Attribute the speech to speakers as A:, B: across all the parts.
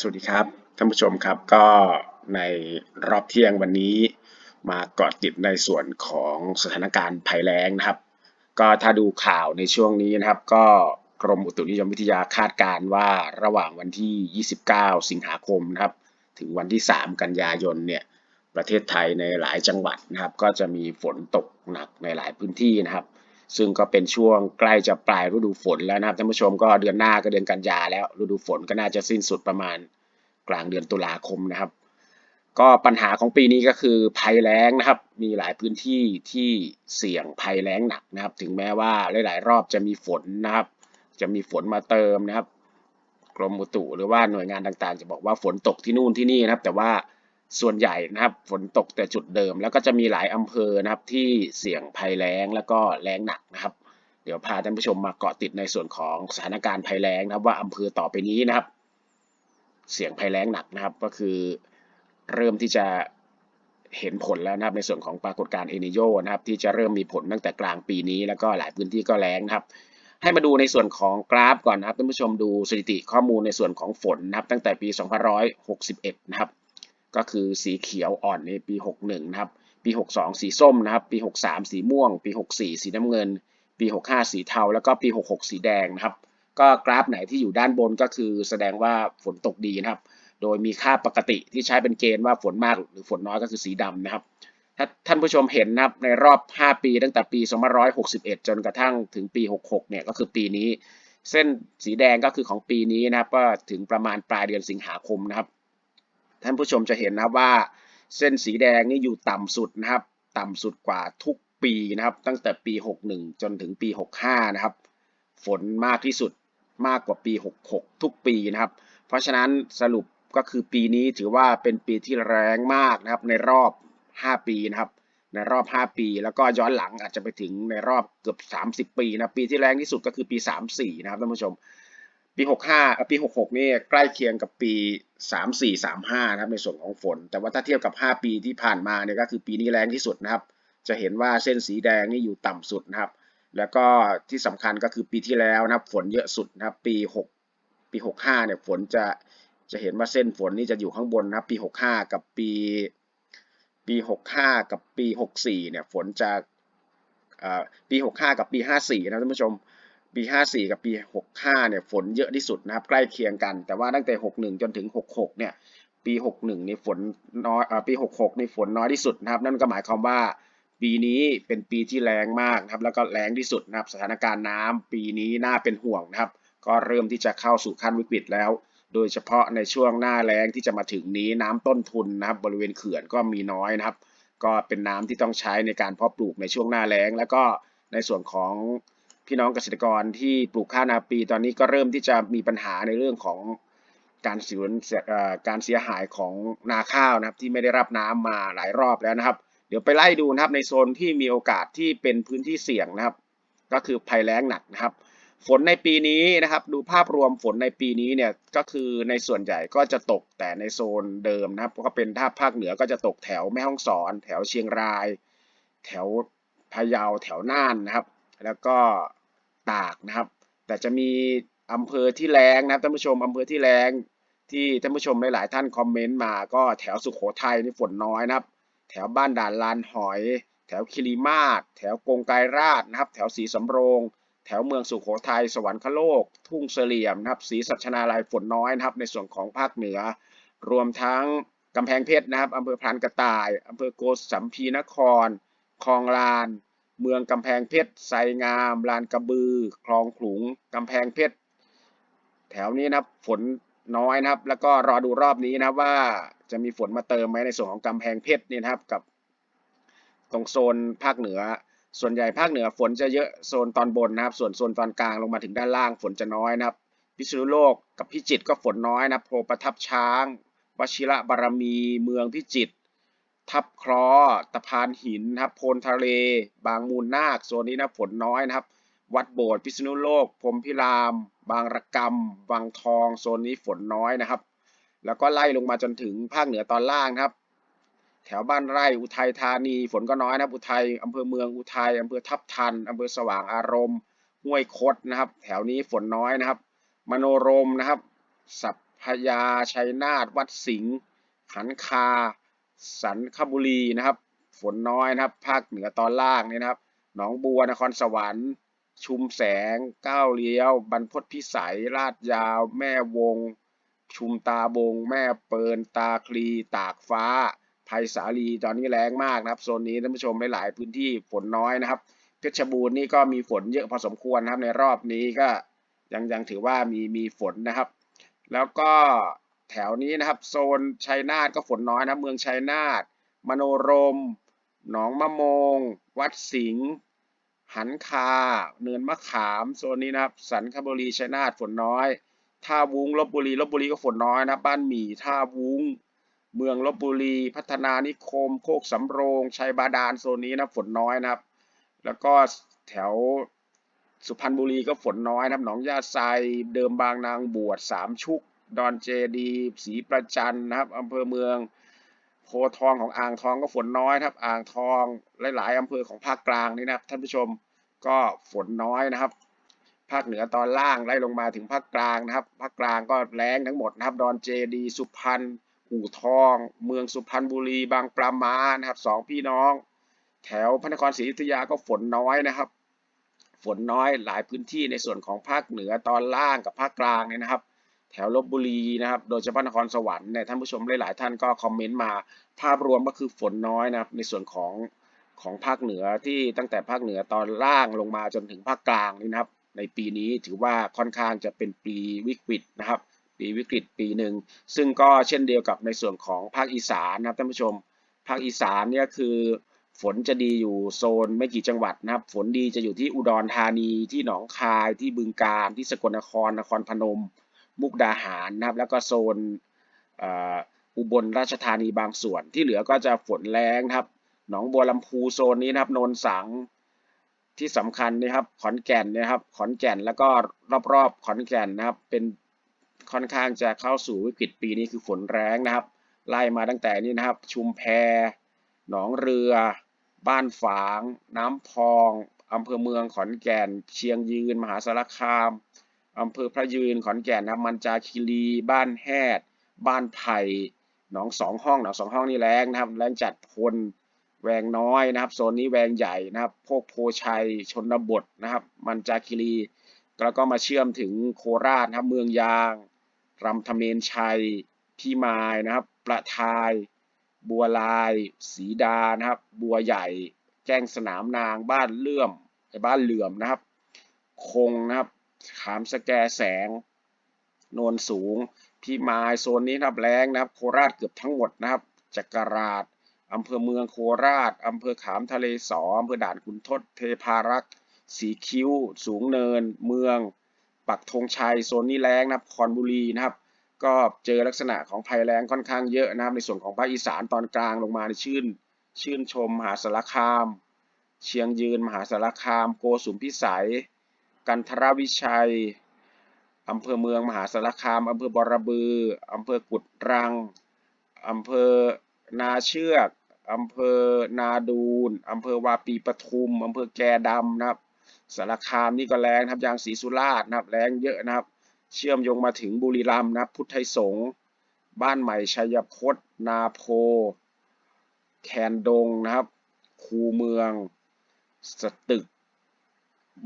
A: สวัสดีครับท่านผู้ชมครับก็ในรอบเที่ยงวันนี้มาเกาะติดในส่วนของสถานการณ์ภัยแล้งนะครับ ก็ถ้าดูข่าวในช่วงนี้นะครับ ก็กรมอุตุนิยมวิทยาคาดการณ์ว่าระหว่างวันที่ 29 สิงหาคมนะครับ ถึงวันที่ 3 กันยายนเนี่ยประเทศไทยในหลายจังหวัดนะครับ ก็จะมีฝนตกหนักในหลายพื้นที่นะครับ ซึ่งก็เป็นช่วงใกล้จะปลายฤดูฝนแล้วนะครับท่านผู้ชมก็เดือนหน้าก็เดือนกันยาแล้วฤดูฝนก็น่าจะสิ้นสุดประมาณ กลางเดือนตุลาคมนะครับ ก็ปัญหาของปีนี้ก็คือภัยแล้งนะครับ มีหลายพื้นที่ที่เสี่ยงภัยแล้งหนักนะครับ ถึงแม้ว่าหลาย ๆ รอบจะมีฝนนะครับ จะมีฝนมาเติมนะครับ กรมอุตุหรือว่าหน่วยงานต่างๆ จะบอกว่าฝนตกที่นู่นที่นี่นะครับ แต่ว่าส่วนใหญ่นะครับฝนตกแต่จุดเดิม แล้วก็จะมีหลายอำเภอนะครับที่เสี่ยงภัยแล้งแล้วก็แล้งหนักนะครับ เดี๋ยวพาท่านผู้ชมมาเกาะติดในส่วนของสถานการณ์ภัยแล้งนะครับว่าอำเภอต่อไปนี้นะครับ เสียงภัยแล้งหนักนะครับ ก็คือเริ่มที่จะเห็นผลแล้วนะครับในส่วนของปรากฏการณ์เอนิโยนะครับ ที่จะเริ่มมีผลตั้งแต่กลางปีนี้ แล้วก็หลายพื้นที่ก็แล้งนะครับ ให้มาดูในส่วนของกราฟก่อนนะครับท่านผู้ชมดูสถิติข้อมูลในส่วนของฝนนะครับ ตั้งแต่ปี2561 นะครับ ก็คือสีเขียวอ่อนในปี 61 นะครับ ปี 62 สีส้มนะครับ ปี 63 สีม่วง ปี 64 สีน้ำเงิน ปี 65 สีเทา แล้วก็ปี 66 สีแดงนะครับ ก็กราฟไหนที่อยู่ด้านบนก็คือแสดงว่าฝนตกดีนะครับ โดยมีค่าปกติที่ใช้เป็นเกณฑ์ว่าฝนมากหรือฝนน้อยก็คือสีดำนะครับ ถ้าท่านผู้ชมเห็นนะครับในรอบ 5 ปีตั้งแต่ปี 2561 จนกระทั่งถึงปี 66 เนี่ยก็คือปีนี้ เส้นสีแดงก็คือของปีนี้นะครับก็ถึงประมาณปลายเดือนสิงหาคมนะครับ ท่านผู้ชมจะเห็นนะครับว่า เส้นสีแดงนี่อยู่ต่ำสุดนะครับ ต่ำสุดกว่าทุกปีนะครับ ตั้งแต่ปี 61 จนถึงปี 65 นะครับ ฝนมากที่สุด มากกว่าปี 66 ทุกปีนะครับ เพราะฉะนั้นสรุปก็คือปีนี้ถือว่าเป็นปีที่แรงมากนะครับในรอบ 5 ปีนะครับ ในรอบ 5 ปี แล้วก็ย้อนหลังอาจจะไปถึงในรอบเกือบ 30 ปีนะปีที่แรงที่สุดก็คือปี 34 นะครับท่านผู้ชม ปี 65 ปี 66 นี่ใกล้เคียงกับปี 34 35 นะครับในส่วนของฝน แต่ว่าถ้าเทียบกับ 5 ปีที่ผ่านมาเนี่ยก็คือปีนี้แรงที่สุดนะครับ จะเห็นว่าเส้นสีแดงนี่อยู่ต่ำสุดนะครับ แล้วก็ที่สำคัญก็คือปีที่แล้วนะครับฝนเยอะสุดนะครับปี 6 ปี 65 เนี่ยฝนจะจะเห็นว่าเส้นฝนนี่จะอยู่ข้างบนนะครับปี 65 กับปี ปี 65 กับปี 64 เนี่ยฝนจะอ่อปี 65 กับปี 54 นะท่านผู้ชมปี 54 กับปี 65 เนี่ยฝนเยอะที่สุดนะครับใกล้เคียงกัน แต่ว่าตั้งแต่ 61 จนถึง 66 เนี่ยปี 61 นี่ฝนน้อยอ่อปี 66 นี่ฝนน้อยที่สุดนะครับนั่นก็หมายความว่า ปีนี้เป็นปีที่แรงมากนะครับ แล้วก็แรงที่สุดนะครับ สถานการณ์น้ำปีนี้น่าเป็นห่วงนะครับ ก็เริ่มที่จะเข้าสู่ขั้นวิกฤตแล้ว โดยเฉพาะในช่วงหน้าแล้งที่จะมาถึงนี้น้ำต้นทุนนะครับ บริเวณเขื่อนก็มีน้อยนะครับ ก็เป็นน้ำที่ต้องใช้ในการเพาะปลูกในช่วงหน้าแล้งแล้วก็ในส่วนของพี่น้องเกษตรกรที่ปลูกข้าวนาปีตอนนี้ก็เริ่มที่จะมีปัญหาในเรื่องของการสูญเสียการเสียหายของนาข้าวนะครับ ที่ไม่ได้รับน้ำมาหลายรอบแล้วนะครับ เดี๋ยวไปไล่ดูนะครับในโซนที่มีโอกาสที่เป็นพื้นที่เสี่ยงนะครับ ก็คือภัยแล้งหนักนะครับ ฝนในปีนี้นะครับ ดูภาพรวมฝนในปีนี้เนี่ยก็คือในส่วนใหญ่ก็จะตกแต่ในโซนเดิมนะครับก็เป็นถ้าภาคเหนือก็จะตกแถวแม่ฮ่องสอน แถวเชียงราย แถวพะเยาแถวน่านนะครับ แล้วก็ตากนะครับ แต่จะมีอำเภอที่แรงนะท่านผู้ชมอำเภอที่แรงที่ท่านผู้ชมหลาย ๆ ท่านคอมเมนต์มาก็แถวสุโขทัยนี่ฝนน้อยนะครับ ถวบ้านด่านลานหอย แถวคิริมาศแถวกงไกรราชนะครับ แถวศรีสำโรง แถวเมืองสุโขทัยสวรรคโลก ทุ่งเสลี่ยมนะครับศรีสัชนาลัยฝนน้อยนะครับ ในส่วนของภาคเหนือ รวมทั้งกำแพงเพชรนะครับอำเภอพรานกระต่ายอำเภอโกสัมพีนคร คลองลาน เมืองกำแพงเพชรไซงาม ลานกระบือ คลองขลุงกำแพงเพชร แถวนี้นะครับฝน น้อยนะครับ แล้วก็รอดูรอบนี้นะว่าจะมีฝนมาเติมไหมในส่วนของกำแพงเพชรเนี่ยนะครับกับตรงโซนภาคเหนือ ส่วนใหญ่ภาคเหนือฝนจะเยอะโซนตอนบนนะครับ ส่วนโซนตอนกลางลงมาถึงด้านล่างฝนจะน้อยนะครับ พิษณุโลกกับพิจิตรก็ฝนน้อยนะโพประทับช้างวชิระบารมี เมืองพิจิตรทับคลอตะพานหินนะครับโพนทะเล บางมูลนาคโซนนี้นะฝนน้อยนะครับ วัดโบสถ์พิษณุโลกพรมพิราม บางระกำวังทองโซนนี้ฝนน้อยนะครับ แล้วก็ไล่ลงมาจนถึงภาคเหนือตอนล่างนะครับ แถวบ้านไร่อุทัยธานีฝนก็น้อยนะอุทัยอำเภอเมืองอุทัยอำเภอทับทันอำเภอสว่างอารมณ์ห้วยคดนะครับ แถวนี้ฝนน้อยนะครับ มโนรมนะครับ สัพญาชัยนาทวัดสิงห์หันคา สันคบุรีนะครับ ฝนน้อยนะครับ ภาคเหนือตอนล่างนี่นะครับ หนองบัวนครสวรรค์ ชุมแสง ก้าวเลี้ยว บรรพตพิสัย ลาดยาว แม่วง ชุมตาบง แม่เปิลตาคลี ตากฟ้า ไผ่สาลี ตอนนี้แรงมากนะครับ โซนนี้ท่านผู้ชมหลายๆพื้นที่ฝนน้อยนะครับ เพชรบูรณ์นี่ก็มีฝนเยอะพอสมควรนะครับ ในรอบนี้ก็ยังยังถือว่ามีมีฝนนะครับ แล้วก็แถวนี้นะครับ โซนชัยนาทก็ฝนน้อยนะเมืองชัยนาทมโนรม หนองมะโมง วัดสิงห์ หันคา เนินมะขามโซนนี้นะครับ สันคบุรีชัยนาทฝนน้อยท่าวุ้งลบบุรีลบบุรีก็ฝนน้อยนะบ้านหมี่ท่าวุ้ง เมืองลบบุรี พัฒนานิคม โคกสำโรงชัยบาดาลโซนนี้นะฝนน้อยนะครับ แล้วก็แถวสุพรรณบุรีก็ฝนน้อยนะครับหนองยาไซเดิมบางนางบวชสามชุก ดอนเจดีศรีประจันนะครับอำเภอเมือง โพทองของอ่างทองก็ฝนน้อยครับ อ่างทองหลาย ๆอำเภอของภาคกลางนี่นะครับ ท่านผู้ชมก็ฝนน้อยนะครับ ภาคเหนือตอนล่างไล่ลงมาถึงภาคกลางนะครับ ภาคกลางก็แรงทั้งหมดนะครับ ดอนเจดี สุพรรณอู่ทอง เมืองสุพรรณบุรี บางปลามานะครับสองพี่น้อง แถวพระนครศรีอยุธยาก็ฝนน้อยนะครับ ฝนน้อยหลายพื้นที่ในส่วนของภาคเหนือตอนล่างกับภาคกลางเนี่ยนะครับ ถวลบบุรีนะครับ โดยเฉพาะนครสวรรค์เนี่ยท่านผู้ชมหลาย ๆ ท่านก็คอมเมนต์มาภาพรวมก็คือฝนน้อยนะครับในส่วนของของภาคเหนือที่ตั้งแต่ภาคเหนือตอนล่างลงมาจนถึงภาคกลางนี่นะครับ ในปีนี้ถือว่าค่อนข้างจะเป็นปีวิกฤตนะครับ ปีวิกฤตปีหนึ่งซึ่งก็เช่นเดียวกับในส่วนของภาคอีสานนะครับท่านผู้ชม ภาคอีสานเนี่ยคือฝนจะดีอยู่โซนไม่กี่จังหวัดนะครับ ฝนดีจะอยู่ที่อุดรธานีที่หนองคายที่บึงกาฬที่สกลนครนครพนม มุกดาหารนะครับ แล้วก็โซนอุบลราชธานีบางส่วนที่เหลือก็จะฝนแรงครับหนองบัวลำพูโซนนี้นะครับโนนสังที่สำคัญนะครับขอนแก่นนะครับ ขอนแก่นแล้วก็รอบๆขอนแก่นนะครับ เป็นค่อนข้างจะเข้าสู่วิกฤตปีนี้คือฝนแรงนะครับ ไล่มาตั้งแต่นี้นะครับ ชุมแพหนองเรือ บ้านฝาง น้ำพองอำเภอเมืองขอนแก่น เชียงยืน มหาสารคาม อำเภอพระยืนขอนแก่นนะครับมันจาคีรี บ้านแฮด บ้านไผ่หนองสองห้องหนองสองห้องนี่แรงนะครับแรงจัดพลแวงน้อยนะครับโซนนี้แวงใหญ่นะครับโพกโพชัยชนบทนะครับ มันจาคีรีแล้วก็มาเชื่อมถึงโคราชนะครับเมืองยางรำธเมนชัยพี่มายนะครับ ประทาย บัวลาย สีดานะครับ บัวใหญ่ แจ้งสนามนางบ้านเลื่อมไอ้บ้านเหลื่อมนะครับ คงนะครับ ขามสแกแสง โนนสูง พี่มายโซนนี้นะครับแรงนะครับ โคราชเกือบทั้งหมดนะครับจักราชอำเภอเมืองโคราชอำเภอขามทะเลสออำเภอด่านขุนทดเทพารักษ์สีคิ้ว สูงเนิน เมือง ปักธงชัยโซนนี้แรงนะครับ คอนบุรีนะครับ ก็เจอลักษณะของภัยแล้งค่อนข้างเยอะนะครับ ในส่วนของภาคอีสานตอนกลางลงมาในชื่น ชื่นชมมหาสารคาม เชียงยืนมหาสารคาม โกสุมพิสัย กันทรวิชัยอำเภอเมืองมหาสารคามอำเภอบรบืออำเภอกุดรังอำเภอนาเชือกอำเภอนาดูนอำเภอวาปีปทุมอำเภอแกดำนะครับ สารคามนี่ก็แรงนะครับยางศรีสุราษฎร์นะครับแรงเยอะนะครับ เชื่อมโยงมาถึงบุรีรัมย์นะครับ พุทธไทยสงฆ์บ้านใหม่ชัยพจนาโพ แคนดงนะครับ คูเมือง สตึก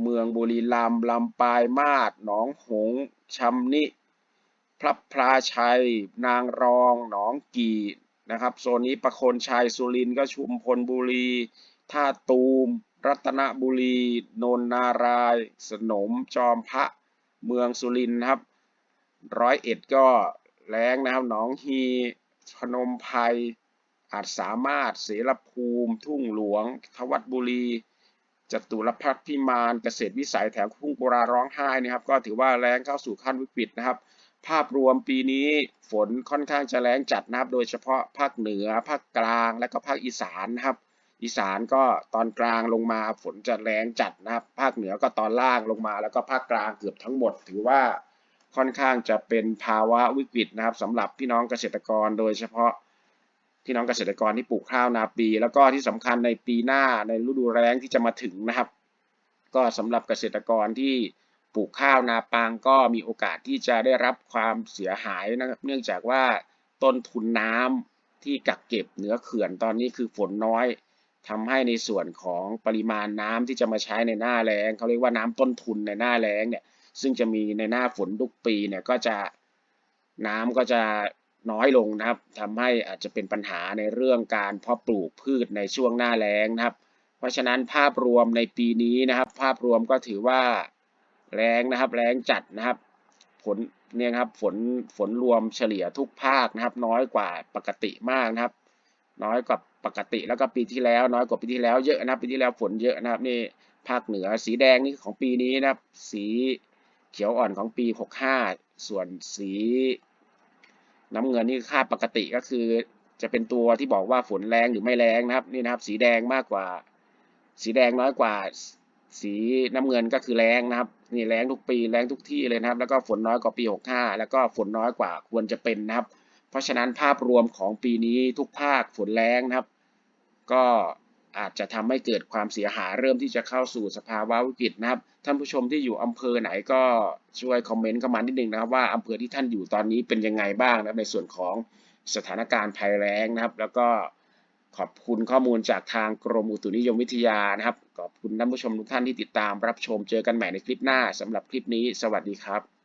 A: เมืองบุรีรัมย์ลำปายมาศหนองหงส์ชำนิพระพลาชัย นางรองหนองกีนะครับโซนนี้ประโคนชัยสุรินทร์ก็ชุมพลบุรีท่าตูม รัตนบุรี นนนาราย สนมจอมพระเมืองสุรินทร์ครับร้อยเอ็ดก็แรงนะครับหนองฮีพนมไพรอาจสามารถเสรภูมิ ทุ่งหลวง ทวัดบุรี จตุรพัฒน์พิมานเกษตรวิสัยแถวทุ่งกุราร้องไห้นะครับ ก็ถือว่าแรงเข้าสู่ขั้นวิกฤตนะครับ ภาพรวมปีนี้ฝนค่อนข้างจะแรงจัดนะครับ โดยเฉพาะภาคเหนือ ภาคกลาง และก็ภาคอีสานนะครับ อีสานก็ตอนกลางลงมาฝนจะแรงจัดนะครับ ภาคเหนือก็ตอนล่างลงมาแล้วก็ภาคกลางเกือบทั้งหมด ถือว่าค่อนข้างจะเป็นภาวะวิกฤตนะครับสำหรับพี่น้องเกษตรกรโดยเฉพาะ พี่น้องเกษตรกรที่ปลูกข้าวนาปี แล้วก็ที่สำคัญในปีหน้าในฤดูแล้งที่จะมาถึงนะครับ ก็สำหรับเกษตรกรที่ปลูกข้าวนาปังก็มีโอกาสที่จะได้รับความเสียหายนะครับเนื่องจากว่าต้นทุนน้ำที่กักเก็บเหนือเขื่อนตอนนี้คือฝนน้อยทำให้ในส่วนของปริมาณน้ำที่จะมาใช้ในหน้าแล้งเขาเรียกว่าน้ำต้นทุนในหน้าแล้งเนี่ยซึ่งจะมีในหน้าฝนทุกปีเนี่ยก็จะน้ำก็จะ น้อยลงนะครับทำให้อาจจะเป็นปัญหาในเรื่องการเพาะปลูกพืชในช่วงหน้าแล้งนะครับ เพราะฉะนั้นภาพรวมในปีนี้นะครับ ภาพรวมก็ถือว่าแรงนะครับแรงจัดนะครับ ผลเนี่ยครับฝนฝนรวมเฉลี่ยทุกภาคนะครับ น้อยกว่าปกติมากนะครับ น้อยกว่าปกติแล้วก็ปีที่แล้ว น้อยกว่าปีที่แล้วเยอะนะครับปีที่แล้วฝนเยอะนะครับนี่ภาคเหนือสีแดงนี่ของปีนี้นะครับ สีเขียวอ่อนของปี 65 ส่วนสี น้ำเงินนี่ค่าปกติก็คือ จะเป็นตัวที่บอกว่าฝนแรงหรือไม่แรงนะครับนี่นะครับ สีแดงมากกว่า สีแดงน้อยกว่า สีน้ำเงินก็คือแรงนะครับนี่แรงทุกปีแรงทุกที่เลยนะครับ แล้วก็ฝนน้อยกว่าปี 65 แล้วก็ฝนน้อยกว่าควรจะเป็นนะครับ เพราะฉะนั้นภาพรวมของปีนี้ทุกภาคฝนแรงนะครับ ก็ อาจจะทำให้เกิดความเสียหายเริ่มที่จะเข้าสู่สภาวะวิกฤตนะครับ ท่านผู้ชมที่อยู่อำเภอไหนก็ช่วยคอมเมนต์เข้ามานิดนึงนะครับว่าอำเภอที่ท่านอยู่ตอนนี้เป็นยังไงบ้างนะครับในส่วนของสถานการณ์ภัยแล้งนะครับ แล้วก็ขอบคุณข้อมูลจากทางกรมอุตุนิยมวิทยานะครับ ขอบคุณท่านผู้ชมทุกท่านที่ติดตามรับชมเจอกันใหม่ในคลิปหน้าสำหรับคลิปนี้ สวัสดีครับ